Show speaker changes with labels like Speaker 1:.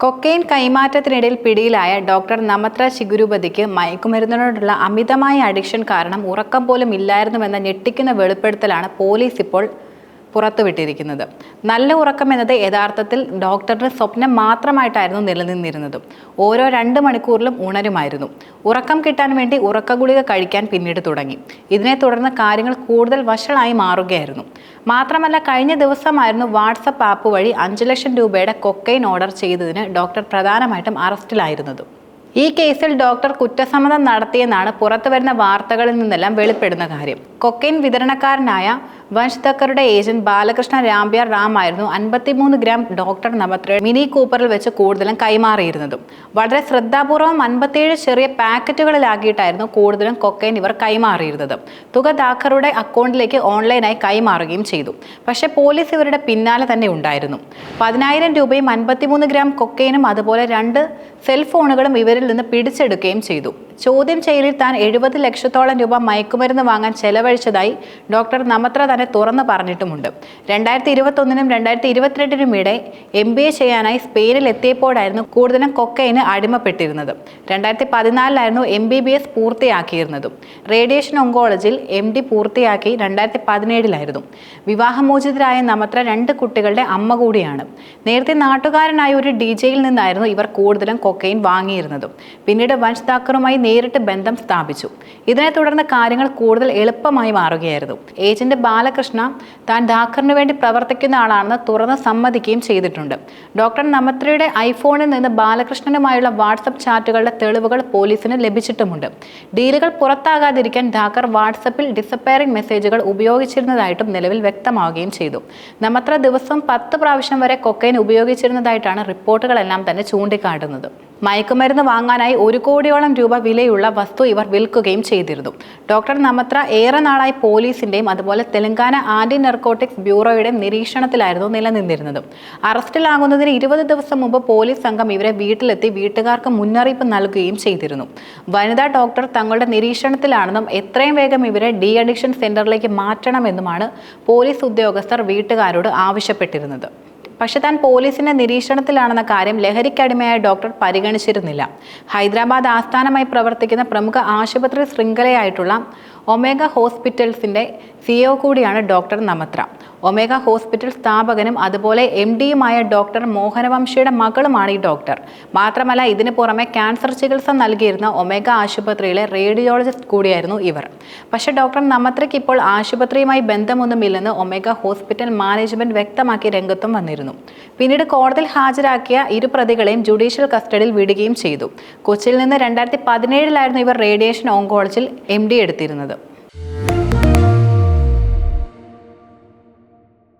Speaker 1: Cocaine കൈമാറ്റത്തിനിടയിൽ പിടിയിലായ doctor നമത്ര ശിഗുരുപതിക്ക് മയക്കുമരുന്നിനോടുള്ള അമിതമായ addiction കാരണം ഉറക്കം പോലും ഇല്ലായിരുന്നുവെന്ന ഞെട്ടിക്കുന്ന വെളിപ്പെടുത്തലാണ് പോലീസ് ഇപ്പോൾ പുറത്തുവിട്ടിരിക്കുന്നത്. നല്ല ഉറക്കം എന്നത് യഥാർത്ഥത്തിൽ ഡോക്ടറുടെ സ്വപ്നം മാത്രമായിട്ടായിരുന്നു നിലനിന്നിരുന്നത്. ഓരോ രണ്ട് മണിക്കൂറിലും ഉണരുമായിരുന്നു. ഉറക്കം കിട്ടാൻ വേണ്ടി ഉറക്ക ഗുളിക കഴിക്കാൻ പിന്നീട് തുടങ്ങി. ഇതിനെ തുടർന്ന് കാര്യങ്ങൾ കൂടുതൽ വഷളായി മാറുകയായിരുന്നു. മാത്രമല്ല കഴിഞ്ഞ ദിവസമായിരുന്നു വാട്സപ്പ് ആപ്പ് വഴി അഞ്ച് ലക്ഷം രൂപയുടെ കൊക്കൈൻ ഓർഡർ ചെയ്തതിന് ഡോക്ടർ പ്രധാനമായിട്ടും അറസ്റ്റിലായിരുന്നത്. ഈ കേസിൽ ഡോക്ടർ കുറ്റസമ്മതം നടത്തിയെന്നാണ് പുറത്തുവരുന്ന വാർത്തകളിൽ നിന്നെല്ലാം വെളിപ്പെടുന്ന കാര്യം. കൊക്കൈൻ വിതരണക്കാരനായ വംശ് തക്കറുടെ ഏജന്റ് ബാലകൃഷ്ണ രാംബ്യാർ റാം ആയിരുന്നു. അൻപത്തിമൂന്ന് ഗ്രാം ഡോക്ടർ നമത്ര മിനി കൂപ്പറിൽ വെച്ച് കൂടുതലും കൈമാറിയിരുന്നതും. വളരെ ശ്രദ്ധാപൂർവം അൻപത്തിയേഴ് ചെറിയ പാക്കറ്റുകളിലാക്കിയിട്ടായിരുന്നു കൂടുതലും കൊക്കൈൻ ഇവർ കൈമാറിയിരുന്നത്. തുക ദാഖറുടെ അക്കൗണ്ടിലേക്ക് ഓൺലൈനായി കൈമാറുകയും ചെയ്തു. പക്ഷേ പോലീസ് ഇവരുടെ പിന്നാലെ തന്നെ ഉണ്ടായിരുന്നു. പതിനായിരം രൂപയും അൻപത്തിമൂന്ന് ഗ്രാം കൊക്കൈനും അതുപോലെ രണ്ട് സെൽഫോണുകളും ഇവരിൽ നിന്ന് പിടിച്ചെടുക്കുകയും ചെയ്തു. ചോദ്യം ചെയ്യലിൽ താൻ എഴുപത് ലക്ഷത്തോളം രൂപ മയക്കുമരുന്ന് വാങ്ങാൻ ചെലവഴിച്ചതായി ഡോക്ടർ നമത്ര തന്നെ തുറന്നു പറഞ്ഞിട്ടുമുണ്ട്. രണ്ടായിരത്തി ഇരുപത്തൊന്നിനും രണ്ടായിരത്തി ഇരുപത്തിരണ്ടിനും ഇടെ എം ബി എ ചെയ്യാനായി സ്പെയിനിൽ എത്തിയപ്പോഴായിരുന്നു കൂടുതലും കൊക്കൈന് അടിമപ്പെട്ടിരുന്നത്. രണ്ടായിരത്തി പതിനാലിലായിരുന്നു എം ബി ബി എസ് പൂർത്തിയാക്കിയിരുന്നതും. റേഡിയേഷൻ ഒങ്കോളജിയിൽ എം ഡി പൂർത്തിയാക്കി രണ്ടായിരത്തി പതിനേഴിലായിരുന്നു വിവാഹമോചിതരായ നമത്ര രണ്ട് കുട്ടികളുടെ അമ്മ കൂടിയാണ്. നേരത്തെ നാട്ടുകാരനായ ഒരു ഡി ജെയിൽ നിന്നായിരുന്നു ഇവർ കൂടുതലും കൊക്കൈൻ വാങ്ങിയിരുന്നതും. പിന്നീട് വൻസ് താക്കറുമായി നേരിട്ട് ബന്ധം സ്ഥാപിച്ചു. ഇതിനെ തുടർന്ന് കാര്യങ്ങൾ കൂടുതൽ എളുപ്പമായി മാറുകയായിരുന്നു. ഏജന്റ് ബാലകൃഷ്ണ താൻ ധാക്കറിന് വേണ്ടി പ്രവർത്തിക്കുന്ന ആളാണെന്ന് തുറന്ന് സമ്മതിക്കുകയും ചെയ്തിട്ടുണ്ട്. ഡോക്ടർ നമത്രയുടെ ഐഫോണിൽ നിന്ന് ബാലകൃഷ്ണനുമായുള്ള വാട്സപ്പ് ചാറ്റുകളുടെ തെളിവുകൾ പോലീസിന് ലഭിച്ചിട്ടുമുണ്ട്. ഡീലുകൾ പുറത്താകാതിരിക്കാൻ ധാക്കർ വാട്സപ്പിൽ ഡിസപ്പയറിംഗ് മെസ്സേജുകൾ ഉപയോഗിച്ചിരുന്നതായിട്ടും നിലവിൽ വ്യക്തമാവുകയും ചെയ്തു. നമത്ര ദിവസം പത്ത് പ്രാവശ്യം വരെ കൊക്കൈൻ ഉപയോഗിച്ചിരുന്നതായിട്ടാണ് റിപ്പോർട്ടുകളെല്ലാം തന്നെ ചൂണ്ടിക്കാട്ടുന്നത്. മയക്കുമരുന്ന് വാങ്ങാനായി ഒരു കോടിയോളം രൂപ വിലയുള്ള വസ്തു ഇവർ വിൽക്കുകയും ചെയ്തിരുന്നു. ഡോക്ടർ നമത്ര ഏറെ നാളായി പോലീസിന്റെയും അതുപോലെ തെലങ്കാന ആന്റി നർക്കോട്ടിക്സ് ബ്യൂറോയുടെയും നിരീക്ഷണത്തിലായിരുന്നു നിലനിന്നിരുന്നത്. അറസ്റ്റിലാകുന്നതിന് ഇരുപത് ദിവസം മുമ്പ് പോലീസ് സംഘം ഇവരെ വീട്ടിലെത്തി വീട്ടുകാർക്ക് മുന്നറിയിപ്പ് നൽകുകയും ചെയ്തിരുന്നു. വനിതാ ഡോക്ടർ തങ്ങളുടെ നിരീക്ഷണത്തിലാണെന്നും എത്രയും വേഗം ഇവരെ ഡി അഡിക്ഷൻ സെന്ററിലേക്ക് മാറ്റണമെന്നുമാണ് പോലീസ് ഉദ്യോഗസ്ഥർ വീട്ടുകാരോട് ആവശ്യപ്പെട്ടിരുന്നത്. പക്ഷെ താൻ പോലീസിന്റെ നിരീക്ഷണത്തിലാണെന്ന കാര്യം ലഹരിക്കടിമയായ ഡോക്ടർ പരിഗണിച്ചിരുന്നില്ല. ഹൈദരാബാദ് ആസ്ഥാനമായി പ്രവർത്തിക്കുന്ന പ്രമുഖ ആശുപത്രി ശൃംഖലയായിട്ടുള്ള ഒമേഗ ഹോസ്പിറ്റൽസിന്റെ സിഇഒ കൂടിയാണ് ഡോക്ടർ നമത്ര. ഒമേഗ ഹോസ്പിറ്റൽ സ്ഥാപകനും അതുപോലെ എം ഡിയുമായ ഡോക്ടർ മോഹനവംശിയുടെ മകളുമാണ് ഈ ഡോക്ടർ. മാത്രമല്ല ഇതിനു പുറമെ ക്യാൻസർ ചികിത്സ നൽകിയിരുന്ന ഒമേഗ ആശുപത്രിയിലെ റേഡിയോളജിസ്റ്റ് കൂടിയായിരുന്നു ഇവർ. പക്ഷേ ഡോക്ടർ നമത്രയ്ക്ക് ഇപ്പോൾ ആശുപത്രിയുമായി ബന്ധമൊന്നുമില്ലെന്ന് ഒമേഗ ഹോസ്പിറ്റൽ മാനേജ്മെന്റ് വ്യക്തമാക്കി രംഗത്തും വന്നിരുന്നു. പിന്നീട് കോടതിയിൽ ഹാജരാക്കിയ ഇരു പ്രതികളെയും ജുഡീഷ്യൽ കസ്റ്റഡിയിൽ വിടുകയും ചെയ്തു. കൊച്ചിയിൽ നിന്ന് രണ്ടായിരത്തി പതിനേഴിലായിരുന്നു ഇവർ റേഡിയേഷൻ ഓങ്കോളജിൽ എം ഡി എടുത്തിരുന്നത്.